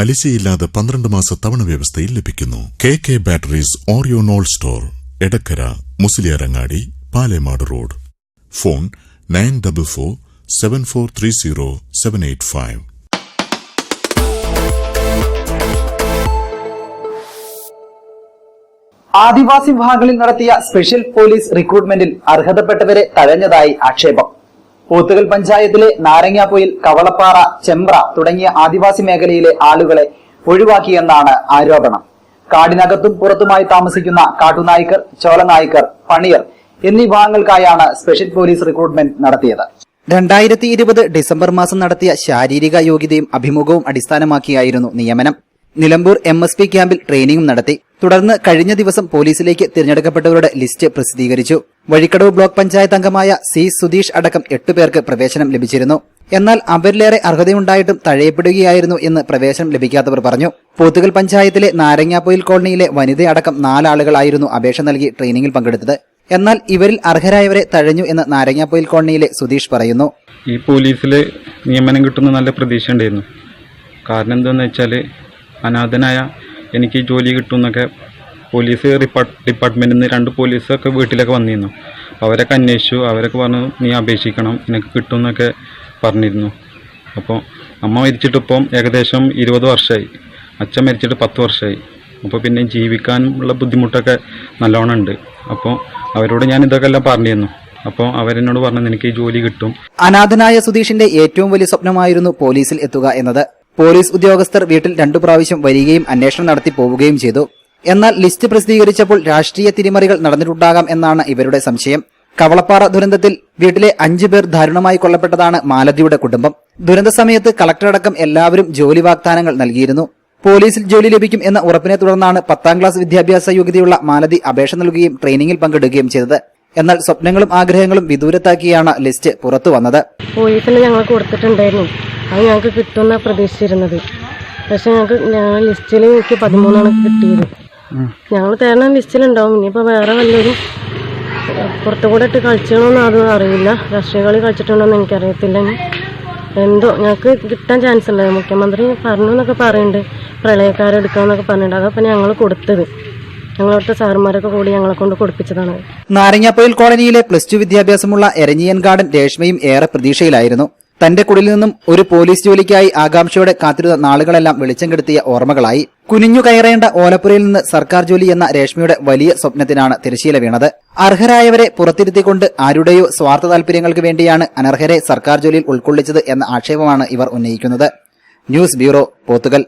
പലിശയില്ലാതെ പന്ത്രണ്ട് മാസ തവണ വ്യവസ്ഥയിൽ ലഭിക്കുന്നു. K K batteries ഓറിയോനോൾ store Edakkara Musliyarangadi Palemad road. Phone nine double four seven four three zero seven eight five. ആദിവാസി വിഭാഗങ്ങളിൽ നടത്തിയ സ്പെഷ്യൽ പോലീസ് റിക്രൂട്ട്മെന്റിൽ അർഹതപ്പെട്ടവരെ തഴഞ്ഞതായി ആക്ഷേപം. പോത്തുകൽ പഞ്ചായത്തിലെ നാരങ്ങാപ്പൊയിൽ കവളപ്പാറ ചെമ്പ്ര തുടങ്ങിയ ആദിവാസി മേഖലയിലെ ആളുകളെ ഒഴിവാക്കിയെന്നാണ് ആരോപണം. കാടിനകത്തും പുറത്തുമായി താമസിക്കുന്ന കാട്ടുനായ്ക്കർ ചോലനായ്ക്കർ പണിയർ എന്നീ വിഭാഗങ്ങൾക്കായാണ് സ്പെഷ്യൽ പോലീസ് റിക്രൂട്ട്മെന്റ് നടത്തിയത്. രണ്ടായിരത്തി ഇരുപത് ഡിസംബർ മാസം നടത്തിയ ശാരീരിക യോഗ്യതയും അഭിമുഖവും അടിസ്ഥാനമാക്കിയായിരുന്നു നിയമനം. നിലമ്പൂർ എം എസ് പി ക്യാമ്പിൽ ട്രെയിനിങ്ങും നടത്തി. തുടർന്ന് കഴിഞ്ഞ ദിവസം പോലീസിലേക്ക് തിരഞ്ഞെടുക്കപ്പെട്ടവരുടെ ലിസ്റ്റ് പ്രസിദ്ധീകരിച്ചു. വഴിക്കടവ് ബ്ലോക്ക് പഞ്ചായത്ത് അംഗമായ സി സുധീഷ് അടക്കം എട്ടു പേർക്ക് പ്രവേശനം ലഭിച്ചിരുന്നു. എന്നാൽ അവരിലേറെ അർഹതയുണ്ടായിട്ടും തഴയപ്പെടുകയായിരുന്നു എന്ന് പ്രവേശനം ലഭിക്കാത്തവർ പറഞ്ഞു. പോത്തുകൽ പഞ്ചായത്തിലെ നാരങ്ങാപ്പൊയിൽ കോളനിയിലെ വനിതയടക്കം നാലാളുകളായിരുന്നു അപേക്ഷ നൽകി ട്രെയിനിങ്ങിൽ പങ്കെടുത്തത്. എന്നാൽ ഇവരിൽ അർഹരായവരെ തഴഞ്ഞു എന്ന് നാരങ്ങാപ്പൊയിൽ കോളനിയിലെ സുധീഷ് പറയുന്നു. ഈ പോലീസിൽ നിയമനം കിട്ടുന്ന നല്ല പ്രതീക്ഷ ഉണ്ടായിരുന്നു കാരണം എന്താണെന്ന് വെച്ചാൽ അനാഥനായ എനിക്ക് ജോലി കിട്ടുമെന്നൊക്കെ പോലീസ് ഡിപ്പാർട്ട്മെന്റിൽ നിന്ന് രണ്ട് പോലീസൊക്കെ വീട്ടിലൊക്കെ വന്നിരുന്നു. അവരൊക്കെ അന്വേഷിച്ചു അവരൊക്കെ പറഞ്ഞു നീ അപേക്ഷിക്കണം നിനക്ക് കിട്ടുമെന്നൊക്കെ പറഞ്ഞിരുന്നു. അപ്പോൾ അമ്മ മരിച്ചിട്ടിപ്പം ഏകദേശം ഇരുപത് വർഷമായി അച്ഛൻ മരിച്ചിട്ട് പത്ത് വർഷമായി അപ്പോൾ പിന്നെ ജീവിക്കാനുള്ള ബുദ്ധിമുട്ടൊക്കെ നല്ലോണം ഉണ്ട്. അപ്പോൾ അവരോട് ഞാൻ ഇതൊക്കെ എല്ലാം പറഞ്ഞിരുന്നു. അപ്പോൾ അവരെന്നോട് പറഞ്ഞു നിനക്ക് ഈ ജോലി കിട്ടും. അനാഥനായ സുധീഷിന്റെ ഏറ്റവും വലിയ സ്വപ്നമായിരുന്നു പോലീസിൽ എത്തുക എന്നത്. പോലീസ് ഉദ്യോഗസ്ഥർ വീട്ടിൽ രണ്ടു പ്രാവശ്യം വരികയും അന്വേഷണം നടത്തി പോവുകയും ചെയ്തു. എന്നാൽ ലിസ്റ്റ് പ്രസിദ്ധീകരിച്ചപ്പോൾ രാഷ്ട്രീയ തിരിമറികൾ നടന്നിട്ടുണ്ടാകാം എന്നാണ് ഇവരുടെ സംശയം. കവളപ്പാറ ദുരന്തത്തിൽ വീട്ടിലെ അഞ്ചു പേർ ദാരുണമായി കൊല്ലപ്പെട്ടതാണ് മാലതിയുടെ കുടുംബം. ദുരന്ത സമയത്ത് കളക്ടറടക്കം എല്ലാവരും ജോലി വാഗ്ദാനങ്ങൾ നൽകിയിരുന്നു. പോലീസിൽ ജോലി ലഭിക്കും എന്ന ഉറപ്പിനെ തുടർന്നാണ് പത്താം ക്ലാസ് വിദ്യാഭ്യാസ യോഗ്യതയുള്ള മാലതി അപേക്ഷ നൽകുകയും ട്രെയിനിങ്ങിൽ പങ്കെടുക്കുകയും ചെയ്തത്. എന്നാൽ സ്വപ്നങ്ങളും ആഗ്രഹങ്ങളും വിദൂരത്താക്കിയാണ് ലിസ്റ്റ് പുറത്തു വന്നത്. പോലീസിന് ഞങ്ങൾ കൊടുത്തിട്ടുണ്ടായിരുന്നു. അത് ഞങ്ങൾക്ക് കിട്ടുമെന്ന പ്രതീക്ഷിച്ചിരുന്നത്. പക്ഷെ ഞങ്ങൾക്ക് ഞങ്ങൾ ലിസ്റ്റിൽ എനിക്ക് പതിമൂന്നാണ് കിട്ടിയത് ഞങ്ങൾ തരുന്ന ലിസ്റ്റിലുണ്ടാവും. ഇനിയിപ്പോൾ വേറെ വല്ലൊരു പുറത്തു കൂടെ ഇട്ട് കളിച്ചണമെന്ന് അത് അറിയില്ല. രാഷ്ട്രീയ കളി കളിച്ചിട്ടുണ്ടോയെന്ന് എനിക്കറിയത്തില്ല ഇനി. എന്തോ ഞങ്ങൾക്ക് കിട്ടാൻ ചാൻസ് ഉണ്ടായി മുഖ്യമന്ത്രി പറഞ്ഞു എന്നൊക്കെ പറയുന്നുണ്ട് പ്രളയക്കാരെടുക്കാമെന്നൊക്കെ പറഞ്ഞിട്ടുണ്ട് അതപ്പം ഞങ്ങൾ കൊടുത്തത്. ഞങ്ങളവിടുത്തെ സാറുമാരൊക്കെ കൂടി ഞങ്ങളെ കൊണ്ട് കൊടുപ്പിച്ചതാണ്. നാരങ്ങാപ്പൊയിൽ കോളനിയിലെ പ്ലസ് ടു വിദ്യാഭ്യാസമുള്ള എരഞ്ഞിയൻ ഗാർഡൻ രേഷ്മയും ഏറെ പ്രതീക്ഷയിലായിരുന്നു. തന്റെ കുടിലിൽ നിന്നും ഒരു പോലീസ് ജോലിക്കായി ആകാംക്ഷയോടെ കാത്തിരുന്ന നാളുകളെല്ലാം വെളിച്ചം കെടുത്തിയ ഓർമ്മകളായി. കുനിഞ്ഞു കയറേണ്ട ഓലപ്പുരയിൽ നിന്ന് സർക്കാർ ജോലി എന്ന രേഷ്മയുടെ വലിയ സ്വപ്നത്തിനാണ് തിരശീല വീണത്. അർഹരായവരെ പുറത്തിരുത്തിക്കൊണ്ട് ആരുടെയോ സ്വാർത്ഥ താൽപര്യങ്ങൾക്ക് വേണ്ടിയാണ് അനർഹരെ സർക്കാർ ജോലിയിൽ ഉൾക്കൊള്ളിച്ചത് എന്ന ആക്ഷേപമാണ് ഇവർ ഉന്നയിക്കുന്നത്. News bureau Pothukal.